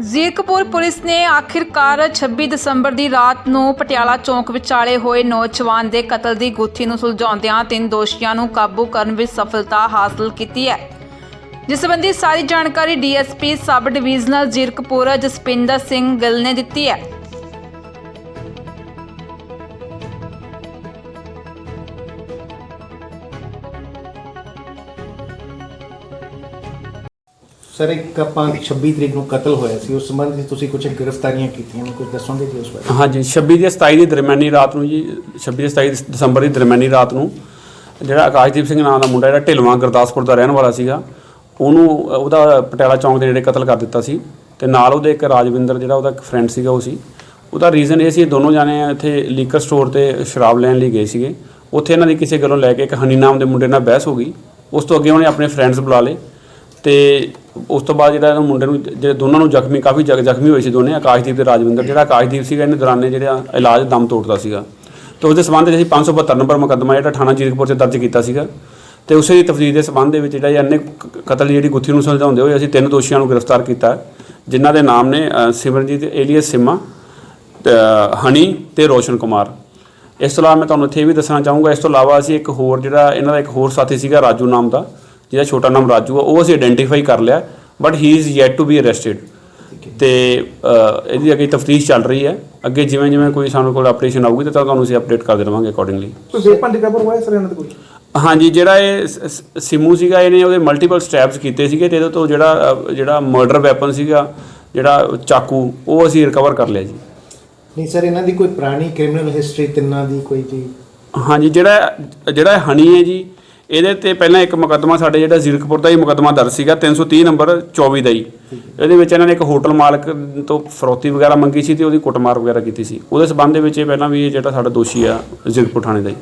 Zirakpur police ਨੇ ਆਖਿਰਕਾਰ 26 ਦਸੰਬਰ ਦੀ ਰਾਤ ਨੂੰ ਪਟਿਆਲਾ ਚੌਂਕ ਵਿਚਾਲੇ ਹੋਏ ਨੌਜਵਾਨ ਦੇ ਕਤਲ ਦੀ ਗੁੱਥੀ ਨੂੰ ਸੁਲਝਾਉਂਦਿਆਂ ਤਿੰਨ ਦੋਸ਼ੀਆਂ ਨੂੰ ਕਾਬੂ ਕਰਨ ਵਿੱਚ ਸਫਲਤਾ ਹਾਸਲ ਕੀਤੀ ਹੈ। ਜਿਸ ਸੰਬੰਧੀ ਸਾਰੀ ਜਾਣਕਾਰੀ DSP sub divisional Zirakpur Jaspinder Singh Gill ਨੇ ਦਿੱਤੀ ਹੈ। ਸਰ ਇੱਕ ਆਪਾਂ 26 ਤਰੀਕ ਨੂੰ ਕਤਲ ਹੋਇਆ ਸੀ, ਉਸ ਸੰਬੰਧ ਵਿੱਚ ਤੁਸੀਂ ਕੁਝ ਗ੍ਰਿਫਤਾਰੀਆਂ ਕੀਤੀਆਂ ਨੇ ਕੁਝ ਦੱਸੋਗੇ ਜੀ ਉਸ ਬਾਰੇ? ਹਾਂਜੀ 26 ਤੇ 27 ਦੀ ਦਰਮਿਆਨੀ ਰਾਤ ਨੂੰ ਜੀ 26 ਤੇ 27 ਦਸੰਬਰ ਦੀ ਦਰਮਿਆਨੀ ਰਾਤ ਨੂੰ ਜਿਹੜਾ ਆਕਾਸ਼ਦੀਪ ਸਿੰਘ ਨਾਮ ਦਾ ਮੁੰਡਾ ਜਿਹੜਾ ਢਿਲਵਾਂ ਗੁਰਦਾਸਪੁਰ ਦਾ ਰਹਿਣ ਵਾਲਾ ਸੀਗਾ, ਉਹਨੂੰ, ਉਹਦਾ ਪਟਿਆਲਾ ਚੌਂਕ ਦੇ ਨੇੜੇ ਕਤਲ ਕਰ ਦਿੱਤਾ ਸੀ ਤੇ ਨਾਲ ਉਹਦੇ ਇੱਕ ਰਾਜਵਿੰਦਰ ਜਿਹੜਾ ਉਹਦਾ ਇੱਕ ਫਰੈਂਡ ਸੀਗਾ ਉਹ ਸੀ। ਉਹਦਾ ਰੀਜ਼ਨ ਇਹ ਸੀ ਦੋਨੋਂ ਜਾਣੇ ਇੱਥੇ ਲੀਕਰ ਸਟੋਰ ਤੇ ਸ਼ਰਾਬ ਲੈਣ ਲਈ ਗਏ ਸੀਗੇ। ਉੱਥੇ ਇਹਨਾਂ ਦੀ ਕਿਸੇ ਗੱਲੋਂ ਲੈ ਕੇ ਇੱਕ ਹਨੀ ਨਾਮ ਦੇ ਮੁੰਡੇ ਨਾਲ ਬਹਿਸ ਹੋ ਗਈ। ਉਸ ਤੋਂ ਅੱਗੇ ਉਹਨੇ ਆਪਣੇ ਫਰੈਂਡਸ ਬੁਲਾ ਲਏ ਤੇ ਉਸ ਤੋਂ ਬਾਅਦ ਜਿਹੜਾ ਇਹਨੂੰ ਮੁੰਡੇ ਨੂੰ ਜਿਹੜੇ ਦੋਨਾਂ ਨੂੰ ਜ਼ਖਮੀ ਕਾਫੀ ਜ਼ਖ- ਜ਼ਖਮੀ ਹੋਏ ਸੀ ਦੋਨੇ ਆਕਾਸ਼ਦੀਪ ਤੇ ਰਾਜਵਿੰਦਰ ਜਿਹੜਾ ਆਕਾਸ਼ਦੀਪ ਸੀਗਾ ਇਹਨੇ ਦੌਰਾਨੇ ਜਿਹੜਾ ਇਲਾਜ ਦਮ ਤੋੜਦਾ ਸੀਗਾ। ਤੇ ਉਸ ਦੇ ਸਬੰਧ ਵਿੱਚ ਅਸੀਂ 572 ਨੰਬਰ ਮੁਕੱਦਮਾ ਜਿਹੜਾ ਥਾਣਾ ਜੀਰਕਪੁਰ 'ਚ ਦਰਜ ਕੀਤਾ ਸੀਗਾ। ਤੇ ਉਸੇ ਦੀ ਤਫਦੀਲ ਦੇ ਸਬੰਧ ਦੇ ਵਿੱਚ ਜਿਹੜਾ ਇਹ ਅੰਨੇ ਕ- ਕਤਲ ਦੀ ਜਿਹੜੀ ਗੁੱਥੀ ਨੂੰ ਸੁਲਝਾਉਂਦੇ ਹੋਏ ਅਸੀਂ ਤਿੰਨ ਦੋਸ਼ੀਆਂ ਨੂੰ ਗ੍ਰਿਫਤਾਰ ਕੀਤਾ ਹੈ, ਜਿਨ੍ਹਾਂ ਦੇ ਨਾਮ ਨੇ ਅ, ਸਿਮਰਨਜੀਤ ਏਲੀਅਸ ਸਿਮਾ ਤੇ, ਅ, ਹਨੀ ਤੇ ਰੋਸ਼ਨ ਕੁਮਾਰ। ਇਸ ਤੋਂ ਇਲਾਵਾ ਮੈਂ ਤੁਹਾਨੂੰ ਇੱਥੇ ਇਹ ਵੀ ਦੱਸਣਾ ਚਾਹੂੰਗਾ ਇਸ ਤੋਂ ਇਲਾਵਾ ਅਸੀਂ ਇੱਕ ਹੋਰ ਜਿਹੜਾ ਇਹਨਾਂ ਦਾ ਇੱਕ ਹੋਰ ਸਾਥੀ ਸੀਗਾ ਰਾਜੂ ਨਾਮ ਦਾ ਜਿਹਦਾ ਛੋਟਾ ਨਾਮ ਰਾਜੂ ਆ ਉਹ ਅਸੀਂ ਆਇਡੈਂਟੀਫਾਈ ਕਰ ਲਿਆ but he is yet to be arrested ਤੇ ਇਹਦੀ ਅੱਗੇ ਤਫਤੀਸ਼ ਚੱਲ ਰਹੀ ਹੈ। ਅੱਗੇ ਜਿਵੇਂ ਜਿਵੇਂ ਕੋਈ ਸਾਨੂੰ ਕੋਲ ਆਪਰੇਸ਼ਨ ਆਊਗੀ ਤਾਂ ਤੁਹਾਨੂੰ ਅਸੀਂ ਅਪਡੇਟ ਕਰ ਦੇਵਾਂਗੇ ਅਕੋਰਡਿੰਗਲੀ ਕੋਈ ਵੇਪਨ ਰਿਕਵਰ ਹੋਇਆ ਸਰ ਇਹਨਾਂ ਦੇ ਕੋਈ ਹਾਂਜੀ ਜਿਹੜਾ ਇਹ ਸਿਮੂ ਸੀਗਾ ਇਹਨੇ ਉਹਦੇ ਮਲਟੀਪਲ ਸਟੈਪਸ ਕੀਤੇ ਸੀਗੇ ਤੇ ਇਹਦੇ ਤੋਂ ਜਿਹੜਾ ਜਿਹੜਾ ਮਰਡਰ ਵੈਪਨ ਸੀਗਾ ਜਿਹੜਾ ਚਾਕੂ ਉਹ ਅਸੀਂ ਰਿਕਵਰ ਕਰ ਲਿਆ ਜੀ। ਨਹੀਂ ਸਰ ਇਹਨਾਂ ਦੀ ਕੋਈ ਪੁਰਾਣੀ ਕ੍ਰਿਮੀਨਲ ਹਿਸਟਰੀ ਤਿੰਨਾਂ ਦੀ ਕੋਈ ਜੀ? ਹਾਂਜੀ ਜਿਹੜਾ ਜਿਹੜਾ ਹਨੀ ਹੈ ਜੀ ਇਹਦੇ ਤੇ ਪਹਿਲਾਂ ਇੱਕ ਮੁਕੱਦਮਾ ਸਾਡੇ ਜਿਹੜਾ ਜ਼ੀਰਕਪੁਰ ਦਾ ਹੀ ਮੁਕੱਦਮਾ ਦਰਜ ਸੀਗਾ 330 ਨੰਬਰ 24 ਦਾ ਹੀ। ਇਹਦੇ ਵਿੱਚ ਇਹਨਾਂ ਨੇ ਇੱਕ ਹੋਟਲ ਮਾਲਕ ਤੋਂ ਫਰੋਤੀ ਵਗੈਰਾ ਮੰਗੀ ਸੀ ਤੇ ਉਹਦੀ ਕੁੱਟਮਾਰ ਵਗੈਰਾ ਕੀਤੀ ਸੀ। ਉਹਦੇ ਸਬੰਧ ਦੇ ਵਿੱਚ ਇਹ ਪਹਿਲਾਂ ਵੀ ਇਹ ਜਿਹੜਾ ਸਾਡਾ ਦੋਸ਼ੀ ਆ, ਜ਼ੀਰਕਪੁਰ ਥਾਣੇ ਦਾ ਹੀ।